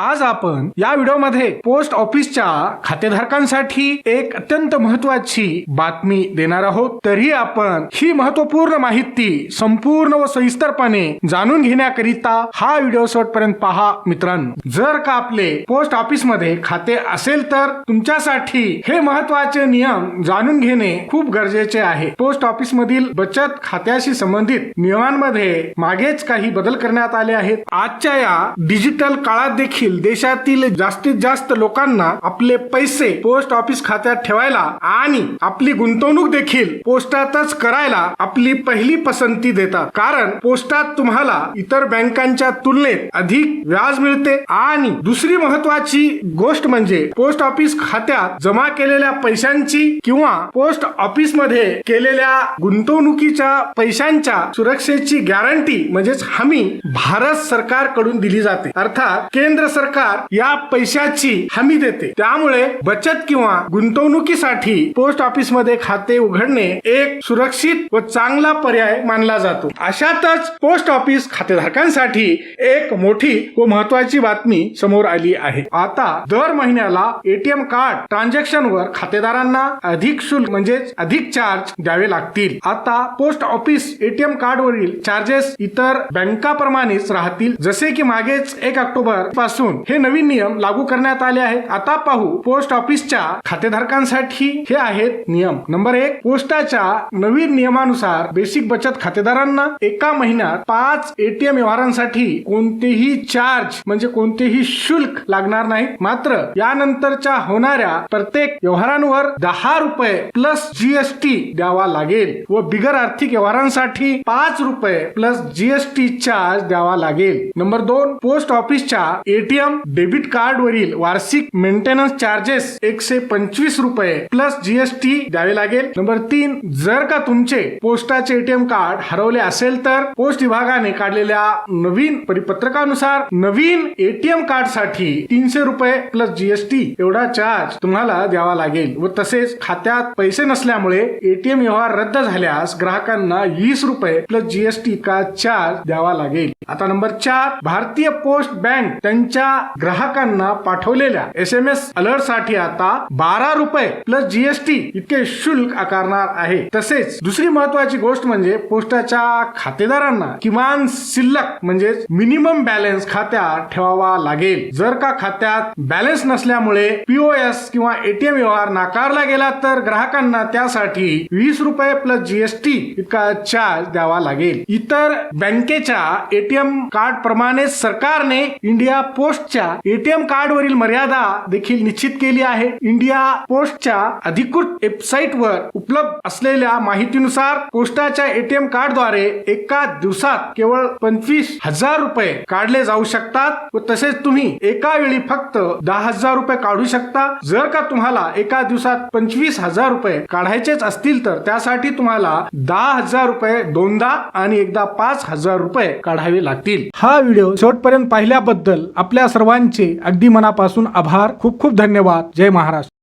आज आपण या व्हिडिओमध्ये पोस्ट ऑफिसच्या खातेधारकांसाठी एक अत्यंत महत्वाची बातमी देणार आहोत. तरी आपण ही महत्त्वपूर्ण माहिती संपूर्ण व सविस्तरपणे जाणून घेण्याकरिता हा व्हिडिओ शेवटपर्यंत पहा. मित्रांनो जर का आपले पोस्ट ऑफिसमध्ये खाते असेल तर तुमच्यासाठी हे महत्त्वाचे नियम जाणून घेणे खूप गरजेचे आहे. पोस्ट ऑफिस मधील बचत खात्याशी संबंधित नियमांमध्ये मागेच काही बदल करण्यात आले आहेत. आजच्या या डिजिटल काळात देखील देशातील जास्तीत जास्त लोकांना आपले पैसे पोस्ट ऑफिस खात्यात ठेवायला आणि आपली गुंतवणूक देखील पोस्टातच करायला आपली पहिली पसंती देतात. कारण पोस्टात तुम्हाला इतर बँकांच्या तुलनेत अधिक व्याज मिळते आणि दुसरी महत्वाची गोष्ट म्हणजे पोस्ट ऑफिस खात्यात जमा केलेल्या पैशांची किंवा पोस्ट ऑफिसमध्ये केलेल्या गुंतवणुकीच्या पैशांच्या सुरक्षेची गॅरंटी म्हणजेच हमी भारत सरकारकडून दिली जाते. अर्थात केंद्र सरकार या पैशाची हमी देते. त्यामुळे बचत किंवा गुंतवणुकीसाठी पोस्ट ऑफिसमध्ये खाते उघडणे एक सुरक्षित व चांगला पर्याय मानला जातो. अशातच पोस्ट ऑफिस खातेधारकांसाठी एक मोठी व महत्वाची बातमी समोर आली आहे. आता दर महिन्याला एटीएम कार्ड ट्रान्झॅक्शन वर खातेदारांना अधिक शुल्क म्हणजेच अधिक चार्ज द्यावे लागतील. आता पोस्ट ऑफिस एटीएम कार्ड वरील चार्जेस इतर बँकाप्रमाणेच राहतील. जसे की मागेच एक ऑक्टोबरपासून हे नवीन नियम लागू करण्यात आले आहेत. आता पाहू पोस्ट ऑफिसच्या खातेधारकांसाठी हे आहेत नियम. नंबर एक पोस्टाच्या नवीन नियमानुसार बेसिक बचत खातेदारांना एका महिन्यात पाच एटीएम व्यवहारांसाठी कोणतेही चार्ज म्हणजे कोणतेही शुल्क लागणार नाही. मात्र यानंतरच्या होणाऱ्या प्रत्येक व्यवहारांवर दहा रुपये प्लस जीएसटी द्यावा लागेल व बिगर आर्थिक व्यवहारांसाठी पाच रुपये प्लस जीएसटी चार्ज द्यावा लागेल. नंबर दोन पोस्ट ऑफिसच्या पेटीएम डेबिट कार्ड वरील वार्षिक मेंटेनन्स चार्जेस एकशे पंचवीस रुपये प्लस जीएसटी द्यावे लागेल. नंबर तीन जर का तुमचे पोस्टाचे एटीएम कार्ड हरवले असेल तर पोस्ट विभागाने काढलेल्या नवीन परिपत्रकानुसार नवीन एटीएम कार्डसाठी तीनशे रुपये प्लस जीएसटी एवढा चार्ज तुम्हाला द्यावा लागेल व तसेच खात्यात पैसे नसल्यामुळे एटीएम व्यवहार रद्द झाल्यास ग्राहकांना वीस रुपये प्लस जीएसटी का चार्ज द्यावा लागेल. आता नंबर चार भारतीय पोस्ट बँक त्यांच्या ग्राहकांना पाठवलेल्या एस एम एस अलर्टसाठी आता बारा रुपये प्लस जीएसटी इतके शुल्क आकारणार आहे. तसेच दुसरी महत्वाची गोष्ट म्हणजे पोस्टाच्या खातेदारांना किमान शिल्लक म्हणजे मिनिमम बॅलन्स खात्यात ठेवावा लागेल. जर का खात्यात बॅलन्स नसल्यामुळे पीओएस किंवा एटीएम व्यवहार नाकारला गेला तर ग्राहकांना त्यासाठी वीस रुपये प्लस जीएसटी इतका चार्ज द्यावा लागेल. इतर बँकेच्या एटीएम कार्ड प्रमाणे सरकारने इंडिया पोस्ट पोस्टच्या एटीएम कार्ड वरील मर्यादा देखील निश्चित केली आहे. इंडिया पोस्टच्या अधिकृत वेबसाईट वर उपलब्ध असलेल्या माहितीनुसार पोस्टाच्या एटीएम कार्डद्वारे एका दिवसात केवळ पंचवीस हजार रुपये काढले जाऊ शकतात व तसेच तुम्ही एका वेळी फक्त दहा हजार रुपये काढू शकता. जर का तुम्हाला एका दिवसात पंचवीस हजार रुपये काढायचेच असतील तर त्यासाठी तुम्हाला दहा हजार रुपये दोनदा आणि एकदा पाच हजार रुपये काढावे लागतील. हा व्हिडिओ शेवटपर्यंत पाहिल्याबद्दल आपल्या सर्वांचे अगदी मनापासून आभार. खूप खूप धन्यवाद. जय महाराष्ट्र.